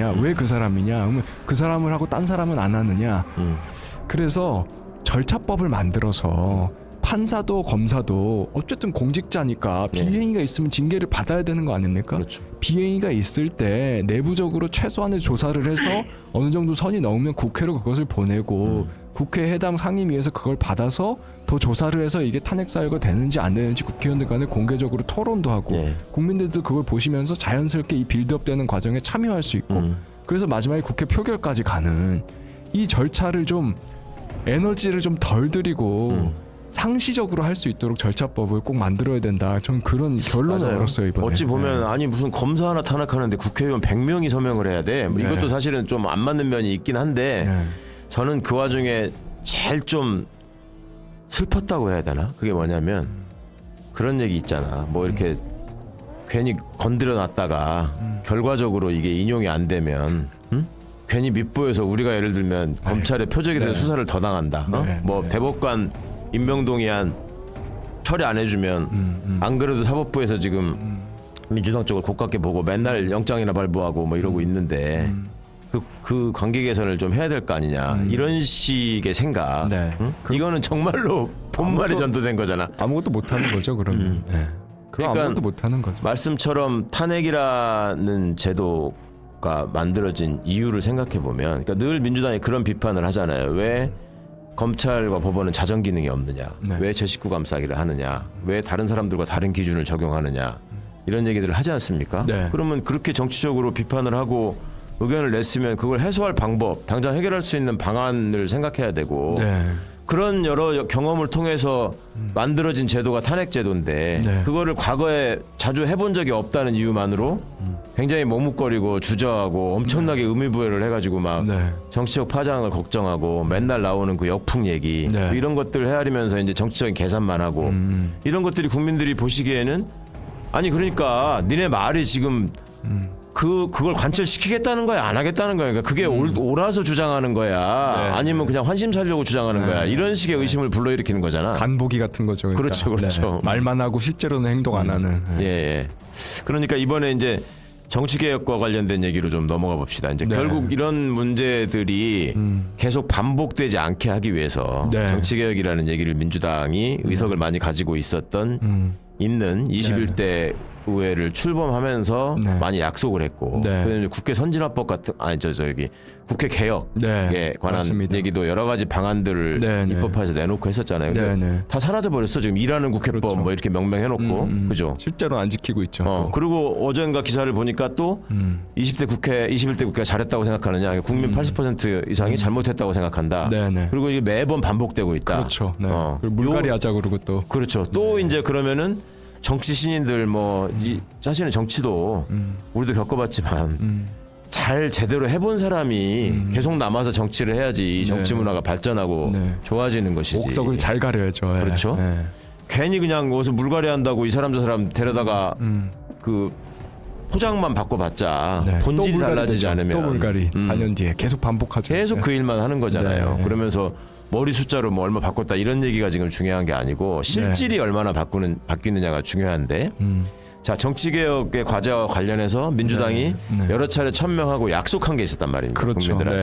사람이냐? 왜 그 사람이냐? 그러면 그 사람을 하고 딴 사람은 안 하느냐? 음. 그래서 절차법을 만들어서 판사도 검사도 어쨌든 공직자니까 네. 비행위가 있으면 징계를 받아야 되는 거 아닙니까? 그렇죠. 비행위가 있을 때 내부적으로 최소한의 조사를 해서 어느 정도 선이 넘으면 국회로 그것을 보내고 음. 국회 해당 상임위에서 그걸 받아서 더 조사를 해서 이게 탄핵 사유가 되는지 안 되는지 국회의원들 간에 공개적으로 토론도 하고 예. 국민들도 그걸 보시면서 자연스럽게 이 빌드업되는 과정에 참여할 수 있고 음. 그래서 마지막에 국회 표결까지 가는 이 절차를 좀 에너지를 좀 덜 들이고 음. 상시적으로 할 수 있도록 절차법을 꼭 만들어야 된다. 전 그런 결론을 맞아요. 얻었어요 이번에. 어찌 보면 네. 아니 무슨 검사 하나 탄핵하는데 국회의원 100명이 서명을 해야 돼. 뭐 네. 이것도 사실은 좀 안 맞는 면이 있긴 한데 네. 저는 그 와중에 제일 좀 슬펐다고 해야 되나? 그게 뭐냐면 그런 얘기 있잖아. 뭐 이렇게 괜히 건드려 놨다가 음. 결과적으로 이게 인용이 안 되면 응? 괜히 밑보여서 우리가 예를 들면 검찰의 표적에 대해서 네. 수사를 더 당한다. 어? 네, 뭐 네. 대법관 임명동의안 처리 안 해주면 음, 음. 안 그래도 사법부에서 지금 민주당 쪽을 고깝게 보고 맨날 영장이나 발부하고 뭐 이러고 있는데 음. 그, 그 관계 개선을 좀 해야 될 거 아니냐 이런 식의 생각 네. 응? 이거는 정말로 본말이 전도된 거잖아 아무것도 못 하는 거죠 그러면. 네. 그럼 그러니까 아무것도 못 하는 거죠. 말씀처럼 탄핵이라는 제도가 만들어진 이유를 생각해 보면 그러니까 늘 민주당이 그런 비판을 하잖아요 왜 검찰과 법원은 자정 기능이 없느냐 네. 왜 제19 감싸기를 하느냐 왜 다른 사람들과 다른 기준을 적용하느냐 이런 얘기들을 하지 않습니까 네. 그러면 그렇게 정치적으로 비판을 하고 의견을 냈으면 그걸 해소할 방법 당장 해결할 수 있는 방안을 생각해야 되고 네. 그런 여러 경험을 통해서 만들어진 제도가 탄핵 제도인데 네. 그거를 과거에 자주 해본 적이 없다는 이유만으로 굉장히 머뭇거리고 주저하고 엄청나게 의미부여를 해가지고 막 네. 정치적 파장을 걱정하고 맨날 나오는 그 역풍 얘기 네. 뭐 이런 것들 헤아리면서 이제 정치적인 계산만 하고 음. 이런 것들이 국민들이 보시기에는 아니 그러니까 니네 말이 지금 음. 그 그걸 관철시키겠다는 거야 안 하겠다는 거야 그러니까 그게 올, 옳아서 주장하는 거야 네. 아니면 그냥 환심 살려고 주장하는 네. 거야 이런 식의 의심을 불러일으키는 거잖아 간보기 같은 거죠. 그러니까. 그렇죠, 그렇죠. 네. 말만 하고 실제로는 행동 안 하는. 예, 네. 예. 그러니까 이번에 이제 정치 개혁과 관련된 얘기로 좀 넘어가 봅시다. 이제 네. 결국 이런 문제들이 음. 계속 반복되지 않게 하기 위해서 네. 정치 개혁이라는 얘기를 민주당이 의석을 많이 가지고 있었던 음. 있는 21대 의회를 출범하면서 네. 많이 약속을 했고 네. 그다음에 국회 선진화법 같은 아니 저 저기 국회 개혁에 네. 관한 맞습니다. 얘기도 여러 가지 방안들을 네, 네. 입법화해서 내놓고 했었잖아요. 네, 네. 다 사라져 버렸어. 지금 일하는 국회법 그렇죠. 뭐 이렇게 명명해놓고 음, 음. 그죠? 실제로 안 지키고 있죠. 어 또. 그리고 어젠가 기사를 보니까 또 음. 20대 국회, 21대 국회가 잘했다고 생각하느냐, 국민 80% 이상이 잘못했다고 생각한다. 네, 네. 그리고 이게 매번 반복되고 있다. 그렇죠. 네. 어. 그리고 물갈이 요- 하자 그러고 또. 그렇죠. 또 이제 그러면은 정치 신인들 뭐 이, 사실은 정치도 음. 우리도 겪어봤지만 음. 잘 제대로 해본 사람이 계속 남아서 정치를 해야지 이 정치 네. 문화가 발전하고 네. 좋아지는 것이지. 옥석을 잘 가려야죠. 예. 그렇죠. 예. 괜히 그냥 어디서 물갈이 한다고 이 사람 저 사람 데려다가 음. 그 포장만 바꿔봤자 네. 또 본질이 물갈이 달라지지 되죠. 않으면 또 물갈이 음. 4년 뒤에 계속 반복하죠. 계속 예. 그 일만 하는 거잖아요. 네. 그러면서 머리 숫자로 뭐 얼마 바꿨다 이런 얘기가 지금 중요한 게 아니고 실질이 얼마나 바꾸는 바뀌느냐가 중요한데 음. 자 정치 개혁의 과제와 관련해서 민주당이 네. 네. 여러 차례 천명하고 약속한 게 있었단 말입니다. 그렇죠. 국민들한테.